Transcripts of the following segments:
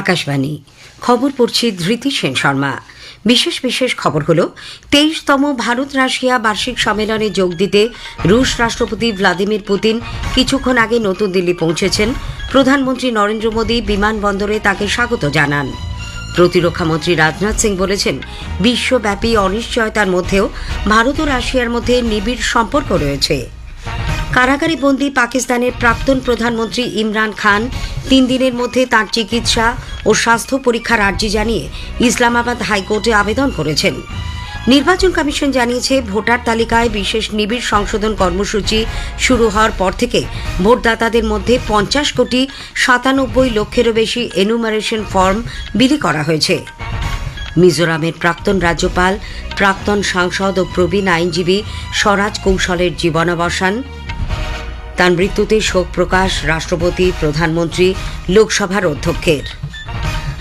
আকাশবাণী। খবর পড়ছি ধৃতি সেন শর্মা। বিশেষ বিশেষ খবর হল, তেইশতম ভারত রাশিয়া বার্ষিক সম্মেলনে যোগ দিতে রুশ রাষ্ট্রপতি ভ্লাদিমির পুতিন কিছুক্ষণ আগে নতুন দিল্লি পৌঁছেছেন। প্রধানমন্ত্রী নরেন্দ্র মোদী বিমানবন্দরে তাকে স্বাগত জানান। প্রতিরক্ষামন্ত্রী রাজনাথ সিং বলেছেন, বিশ্বব্যাপী অনিশ্চয়তার মধ্যেও ভারত ও রাশিয়ার মধ্যে নিবিড় সম্পর্ক রয়েছে। কারাগারে বন্দী পাকিস্তানের প্রাক্তন প্রধানমন্ত্রী ইমরান খান তিন দিনের মধ্যে তার চিকিৎসা ও স্বাস্থ্য পরীক্ষার আর্জি জানিয়ে ইসলামাবাদ হাইকোর্টে আবেদন করেছেন। নির্বাচন কমিশন জানিয়েছে, ভোটার তালিকায় বিশেষ নিবিড় সংশোধন কর্মসূচি শুরু হওয়ার পর থেকে ভোটদাতাদের মধ্যে পঞ্চাশ কোটি সাতানব্বই লক্ষেরও বেশি এনুমারেশন ফর্ম বিলি করা হয়েছে। মিজোরামের প্রাক্তন রাজ্যপাল, প্রাক্তন সাংসদ ও প্রবীণ আইনজীবী স্বরাজ কৌশলের জীবনাবসান তার মৃত্যুতে শোক প্রকাশ রাষ্ট্রপতি, প্রধানমন্ত্রী, লোকসভার অধ্যক্ষের।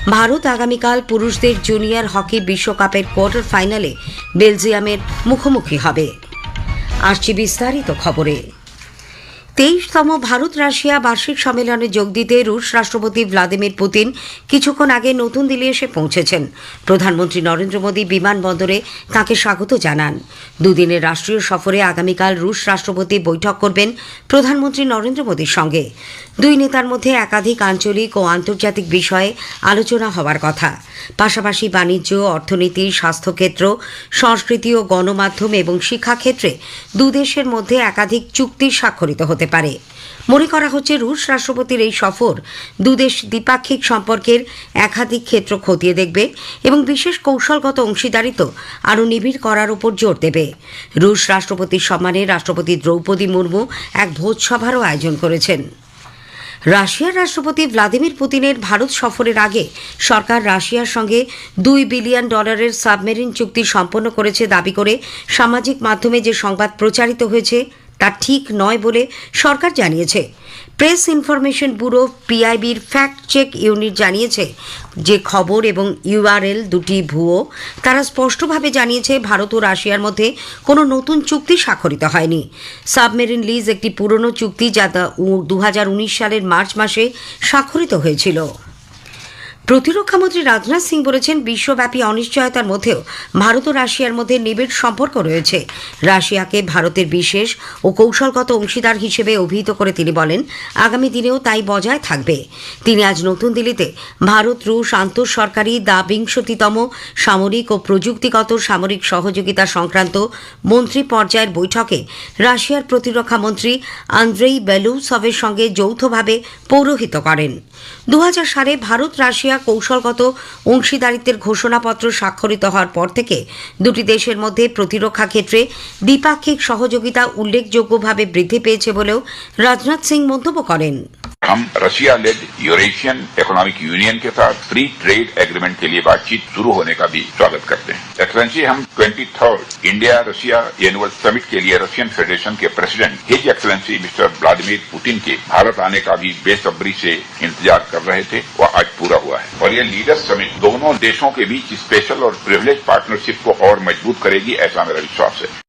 ভারত আগামীকাল পুরুষদের জুনিয়র হকি বিশ্বকাপের কোয়ার্টার ফাইনালে বেলজিয়ামের মুখোমুখি হবে। আসছি বিস্তারিত খবরে। তেইশতম ভারত রাশিয়া বার্ষিক সম্মেলনে যোগ দিতে রুশ রাষ্ট্রপতি ভ্লাদিমির পুতিন কিছুক্ষণ আগে নতুন দিল্লি এসে পৌঁছেছেন। প্রধানমন্ত্রী নরেন্দ্র মোদী বিমানবন্দরে তাকে স্বাগত জানান। দুদিনের রাষ্ট্রীয় সফরে আগামীকাল রুশ রাষ্ট্রপতি বৈঠক করবেন প্রধানমন্ত্রী নরেন্দ্র মোদীর সঙ্গে। দুই নেতার মধ্যে একাধিক আঞ্চলিক ও আন্তর্জাতিক বিষয়ে আলোচনা হওয়ার কথা। পাশাপাশি বাণিজ্য, অর্থনীতি, স্বাস্থ্যক্ষেত্র, সংস্কৃতি ও গণমাধ্যম এবং শিক্ষাক্ষেত্রে দুদেশের মধ্যে একাধিক চুক্তি স্বাক্ষরিত হতে পারে। মনে করা হচ্ছে রুশ রাষ্ট্রপতির এই সফর দুদেশ দ্বিপাক্ষিক সম্পর্কের একাধিক ক্ষেত্র খতিয়ে দেখবে এবং বিশেষ কৌশলগত অংশীদারিত্ব আরও নিবিড় করার উপর জোর দেবে। রুশ রাষ্ট্রপতির সম্মানে রাষ্ট্রপতি দ্রৌপদী মুর্মু এক ভোজসভারও আয়োজন করেছেন। রাশিয়ার রাষ্ট্রপতি ভ্লাদিমির পুতিনের ভারত সফরের আগে সরকার রাশিয়ার সঙ্গে দুই বিলিয়ন ডলারের সাবমেরিন চুক্তি সম্পন্ন করেছে দাবি করে সামাজিক মাধ্যমে যে সংবাদ প্রচারিত হয়েছে তা ঠিক নয় বলে সরকার জানিয়েছে। প্রেস ইনফরমেশন ব্যুরো পিআইবির ফ্যাক্ট চেক ইউনিট জানিয়েছে যে খবর এবং ইউআরএল দুটি ভুয়ো, তারা স্পষ্টভাবে জানিয়েছে ভারত ও রাশিয়ার মধ্যে কোনো নতুন চুক্তি স্বাক্ষরিত হয়নি। সাবমেরিন লিজ একটি পুরনো চুক্তি যা দু হাজার উনিশ সালের মার্চ মাসে স্বাক্ষরিত হয়েছিল। প্রতিরক্ষামন্ত্রী রাজনাথ সিং বলেছেন, বিশ্বব্যাপী অনিশ্চয়তার মধ্যেও ভারত ও রাশিয়ার মধ্যে নিবিড় সম্পর্ক রয়েছে। রাশিয়াকে ভারতের বিশেষ ও কৌশলগত অংশীদার হিসেবে অভিহিত করে তিনি বলেন, আগামী দিনেও তাই বজায় থাকবে। তিনি আজ নতুন দিল্লিতে ভারত, রুশ, আন্তঃসরকারি দা বিংশতিতম সামরিক ও প্রযুক্তিগত সামরিক সহযোগিতা সংক্রান্ত মন্ত্রী পর্যায়ের বৈঠকে রাশিয়ার প্রতিরক্ষা মন্ত্রী আন্দ্রেই বেলুসভের সঙ্গে যৌথভাবে পৌরোহিত করেন। দু সালে ভারত রাশিয়া কৌশলগত অংশীদারিত্বের ঘোষণাপত্র স্বাক্ষরিত হওয়ার পর থেকে দুটি দেশের মধ্যে প্রতিরক্ষা ক্ষেত্রে দ্বিপাক্ষিক সহযোগিতা উল্লেখযোগ্যভাবে বৃদ্ধি পেয়েছে বলেও রাজনাথ সিং মন্তব্য করেন। हम Russia led Eurasian economic union के साथ फ्री ट्रेड एग्रीमेंट के लिए बातचीत शुरू होने का भी स्वागत करते हैं। एक्सलेंसी हम twenty third India Russia annual summit के लिए रशियन फेडरेशन के president his excellency mister Vladimir Putin के भारत आने का भी बेसब्री से इंतज़ार कर रहे थे, वह आज पूरा हुआ है। और यह लीडर्स समिट दोनों देशों के बीच स्पेशल और प्रिविलेज पार्टनरशिप को और मज़बूत करेगी, ऐसा मेरा विश्वास है।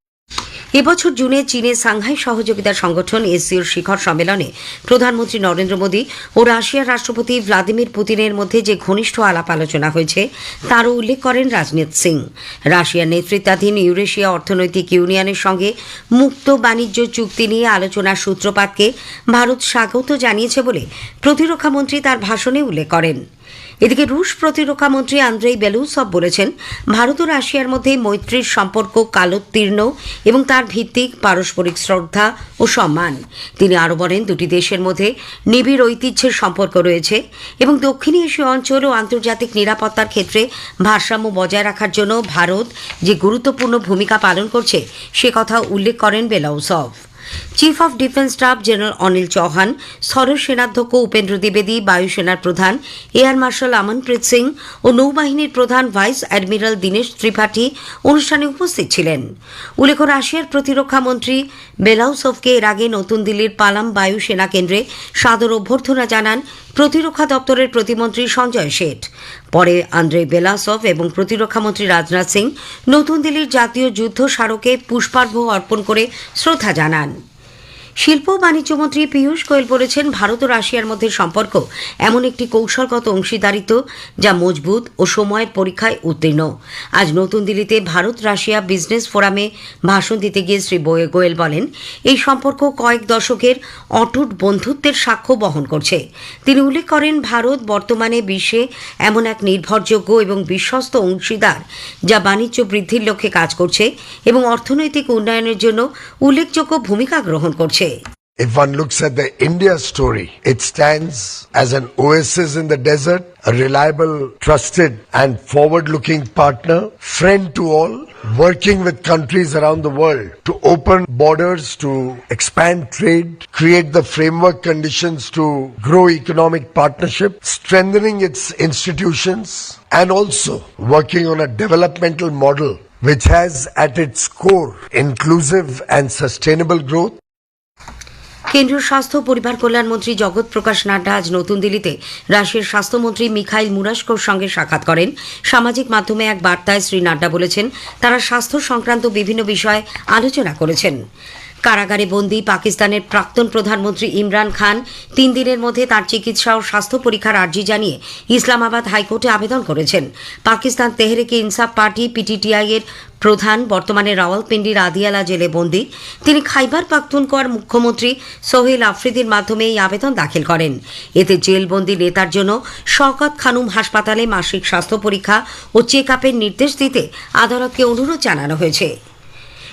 এবছর জুনে চীনের সাংহাই সহযোগিতা সংগঠন এসসিওর শিখর সম্মেলনে প্রধানমন্ত্রী নরেন্দ্র মোদী ও রাশিয়ার রাষ্ট্রপতি ভ্লাদিমির পুতিনের মধ্যে যে ঘনিষ্ঠ আলাপ আলোচনা হয়েছে, তারও উল্লেখ করেন রাজনাথ সিং। রাশিয়ার নেতৃত্বাধীন ইউরেশিয়া অর্থনৈতিক ইউনিয়নের সঙ্গে মুক্ত বাণিজ্য চুক্তি নিয়ে আলোচনার সূত্রপাতকে ভারত স্বাগত জানিয়েছে বলে প্রতিরক্ষামন্ত্রী তার ভাষণে উল্লেখ করেন। এদিকে রুশ প্রতিরক্ষা মন্ত্রী আন্দ্রেই বেলুসভ বলেছেন, ভারত ও রাশিয়ার মধ্যে মৈত্রীর সম্পর্ক কালোত্তীর্ণ এবং তার ভিত্তিক পারস্পরিক শ্রদ্ধা ও সম্মান। তিনি আরও বলেন, দুটি দেশের মধ্যে নিবিড় ঐতিহ্যের সম্পর্ক রয়েছে এবং দক্ষিণ এশীয় অঞ্চল ও আন্তর্জাতিক নিরাপত্তার ক্ষেত্রে ভারসাম্য বজায় রাখার জন্য ভারত যে গুরুত্বপূর্ণ ভূমিকা পালন করছে, সে কথা উল্লেখ করেন Belousov chief of defence staff general Anil Chauhan স্থল সেনাধ্যক্ষ উপেন্দ্র দ্বিবেদী বায়ুসেনার প্রধান এয়ার মার্শাল আমনপ্রীত সিং ও নৌবাহিনীর প্রধান ভাইস অ্যাডমিরাল দীনেশ ত্রিপাঠী অনুষ্ঠানে উপস্থিত ছিলেন। উল্লেখ রাশিয়ার প্রতিরক্ষা মন্ত্রী বেলাউসভকে এর আগে নতুন দিল্লির পালাম বায়ুসেনা কেন্দ্রে সাদর অভ্যর্থনা জানান প্রতিরক্ষা দপ্তরের প্রতিমন্ত্রী সঞ্জয় শেঠ। পরে আন্দ্রে বেলাসভ এবং প্রতিরক্ষামন্ত্রী রাজনাথ সিং নতুন দিল্লির জাতীয় যুদ্ধ স্মারকে পুষ্পার্ঘ্য অর্পণ করে শ্রদ্ধা জানান। শিল্প বাণিজ্য মন্ত্রী পীয়ূষ গোয়েল বলেছেন, ভারত ও রাশিয়ার মধ্যে সম্পর্ক এমন একটি কৌশলগত অংশীদারিত্ব যা মজবুত ও সময়ের পরীক্ষায় উত্তীর্ণ। আজ নতুন দিল্লিতে ভারত রাশিয়া বিজনেস ফোরামে ভাষণ দিতে গিয়ে শ্রী গোয়েল বলেন, এই সম্পর্ক কয়েক দশকের অটুট বন্ধুত্বের সাক্ষ্য বহন করছে। তিনি উল্লেখ করেন, ভারত বর্তমানে বিশ্বে এমন এক নির্ভরযোগ্য এবং বিশ্বস্ত অংশীদার যা বাণিজ্য বৃদ্ধির লক্ষ্যে কাজ করছে এবং অর্থনৈতিক উন্নয়নের জন্য উল্লেখযোগ্য ভূমিকা গ্রহণ করছে। If one looks at the India story, it stands as an oasis in the desert, a reliable, trusted and forward-looking partner, friend to all, working with countries around the world to open borders, to expand trade, create the framework conditions to grow economic partnership, strengthening its institutions and also working on a developmental model which has at its core inclusive and sustainable growth কেন্দ্রীয় স্বাস্থ্য পরিবার কল্যাণমন্ত্রী জগৎ প্রকাশ নাড্ডা আজ নতুন দিল্লিতে রাশিয়ার স্বাস্থ্যমন্ত্রী Mikhail মুরাস্কোর সঙ্গে সাক্ষাৎ করেন। সামাজিক মাধ্যমে এক বার্তায় শ্রী নাড্ডা বলেছেন, তারা স্বাস্থ্য সংক্রান্ত বিভিন্ন বিষয়ে আলোচনা করেছেন। কারাগারে বন্দী পাকিস্তানের প্রাক্তন প্রধানমন্ত্রী ইমরান খান তিন দিনের মধ্যে তার চিকিৎসা ও স্বাস্থ্য পরীক্ষার আর্জি জানিয়ে ইসলামাবাদ হাইকোর্টে আবেদন করেছেন। পাকিস্তান তেহরেকে ইনসাফ পার্টি পিটিটিআই এর প্রধান বর্তমানে রাওয়ালপিন্ডির আদিয়ালা জেলে বন্দী। তিনি খাইবার পাখতুনকোয়ার মুখ্যমন্ত্রী সোহেল আফ্রিদির মাধ্যমে এই আবেদন দাখিল করেন। এতে জেলবন্দি নেতার জন্য শওকত খানুম হাসপাতালে মাসিক স্বাস্থ্য পরীক্ষা ও চেক নির্দেশ দিতে আদালতকে অনুরোধ জানানো হয়েছে।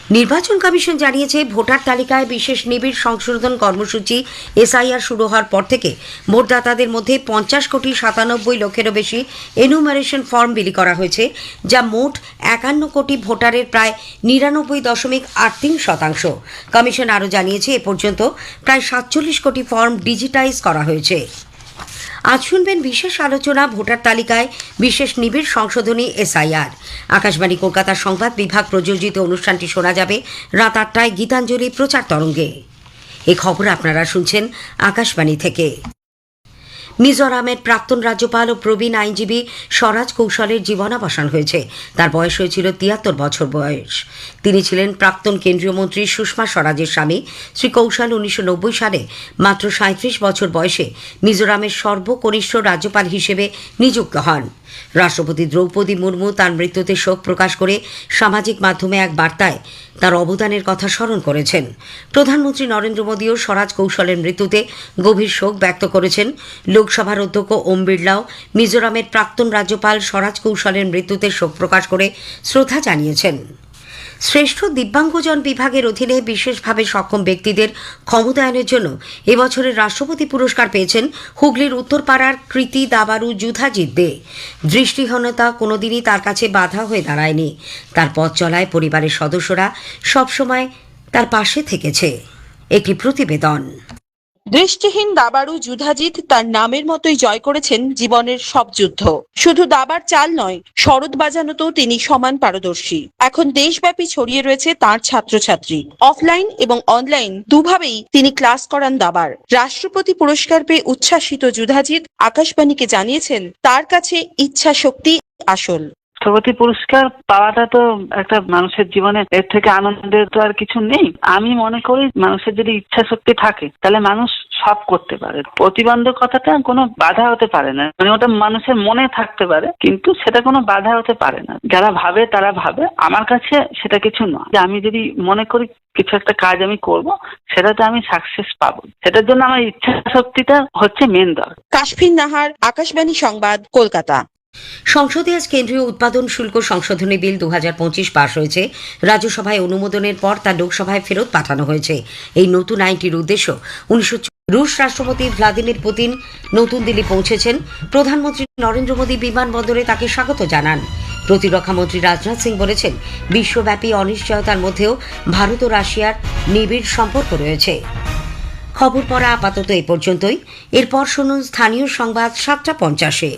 নির্বাচন কমিশন জানিয়েছে, ভোটার তালিকায় বিশেষ নিবিড় সংশোধন কর্মসূচি এসআইআর শুরু হওয়ার পর থেকে ভোটদাতাদের মধ্যে পঞ্চাশ কোটি সাতানব্বই লক্ষেরও বেশি এনুমারেশন ফর্ম বিলি করা হয়েছে, যা মোট একান্ন কোটি ভোটারের প্রায় নিরানব্বই দশমিক আট তিন শতাংশ। কমিশন আরও জানিয়েছে, এ পর্যন্ত প্রায় সাতচল্লিশ কোটি ফর্ম ডিজিটাইজ করা হয়েছে। আজ শুনবেন বিশেষ আলোচনা, ভোটার তালিকায় বিশেষ নিবিড় সংশোধনী, এসআইআর। আকাশবাণী কলকাতার সংবাদ বিভাগ প্রযোজিত অনুষ্ঠানটি শোনা যাবে রাত আটটায়। গীতাঞ্জলি প্রচার তরঙ্গে। এ খবর আপনারা শুনছেন আকাশবাণী থেকে। মিজোরামের প্রাক্তন রাজ্যপাল ও প্রবীণ আইনজীবী স্বরাজ কৌশলের জীবনাবসান হয়েছে। তার বয়স হয়েছিল তিয়াত্তর বছর বয়স। তিনি ছিলেন প্রাক্তন কেন্দ্রীয় মন্ত্রী সুষমা স্বরাজের স্বামী। শ্রী কৌশল উনিশশো নব্বই সালে মাত্র সাঁত্রিশ বছর বয়সে মিজোরামের সর্বকনিষ্ঠ রাজ্যপাল হিসেবে নিযুক্ত হন। রাষ্ট্রপতি দ্রৌপদী মুর্মু তার মৃত্যুতে শোক প্রকাশ করে সামাজিক মাধ্যমে এক বার্তায় তার অবদানের কথা স্মরণ করেছেন। প্রধানমন্ত্রী নরেন্দ্র মোদীও স্বরাজ কৌশলের মৃত্যুতে গভীর শোক ব্যক্ত করেছেন। লোকসভার অধ্যক্ষ ওম বিড়লাও মিজোরামের প্রাক্তন রাজ্যপাল স্বরাজ কৌশলের মৃত্যুতে শোক প্রকাশ করে শ্রদ্ধা জানিয়েছেন। শ্রেষ্ঠ দিব্যাঙ্গজন বিভাগের অধীনে বিশেষভাবে সক্ষম ব্যক্তিদের ক্ষমতায়নের জন্য এবছরের রাষ্ট্রপতি পুরস্কার পেয়েছেন হুগলির উত্তরপাড়ার কৃতি দাবারু যুধাজিৎ দে। দৃষ্টিহীনতা কোনোদিনই তার কাছে বাধা হয়ে দাঁড়ায়নি। তার পথ চলায় পরিবারের সদস্যরা সবসময় তার পাশে থেকেছে। একটি প্রতিবেদন। দৃষ্টিহীন দাবাড়ু যুধাজিৎ তার নামের মতোই জয় করেছেন জীবনের সব যুদ্ধ। শুধু দাবার চাল নয়, শরৎ বাজানোতেও তিনি সমান পারদর্শী। এখন দেশব্যাপী ছড়িয়ে রয়েছে তার ছাত্রছাত্রী। অফলাইন এবং অনলাইন দুভাবেই তিনি ক্লাস করান দাবার। রাষ্ট্রপতি পুরস্কার পেয়ে উচ্ছ্বাসিত যুধাজিৎ আকাশবাণীকে জানিয়েছেন, তার কাছে ইচ্ছা শক্তি আসল। রাষ্ট্রপতি পুরস্কার পাওয়াটা তো একটা মানুষের জীবনে এর থেকে আনন্দের তো আর কিছু নেই। আমি মনে করি মানুষের যদি ইচ্ছা শক্তি থাকে, তাহলে মানুষ সব করতে পারে। প্রতিবন্ধকতাটা কোনো বাধা হতে পারে না। মানে ওটা মানুষের মনে থাকতে পারে, কিন্তু সেটা কোনো বাধা হতে পারে না। যারা ভাবে, তারা ভাবে। আমার কাছে সেটা কিছু নয়। যে আমি যদি মনে করি কিছু একটা কাজ আমি করব, সেটাতে আমি সাকসেস পাবো। সেটার জন্য আমার ইচ্ছা শক্তিটা হচ্ছে মেন দরকার। কাশফিন নাহার, আকাশবাণী সংবাদ, কলকাতা। সংসদে আজ কেন্দ্রীয় উৎপাদন শুল্ক সংশোধনী বিল দু পঁচিশ পাশ হয়েছে। রাজ্যসভায় অনুমোদনের পর তা লোকসভায় ফেরত পাঠানো হয়েছে। এই নতুন আইনটির উদ্দেশ্য উনিশশো রুশ রাষ্ট্রপতি ভ্লাদিমির পুতিন নতুন দিল্লি পৌঁছেছেন। প্রধানমন্ত্রী নরেন্দ্র মোদী বিমানবন্দরে তাকে স্বাগত জানান। প্রতিরক্ষা মন্ত্রী রাজনাথ সিং বলেছেন, বিশ্বব্যাপী অনিশ্চয়তার মধ্যেও ভারত ও রাশিয়ার নিবিড় সম্পর্ক রয়েছে। খবর পড়া আপাতত এ পর্যন্তই। এরপর শুনুন স্থানীয় সংবাদ সাতটা পঞ্চাশে।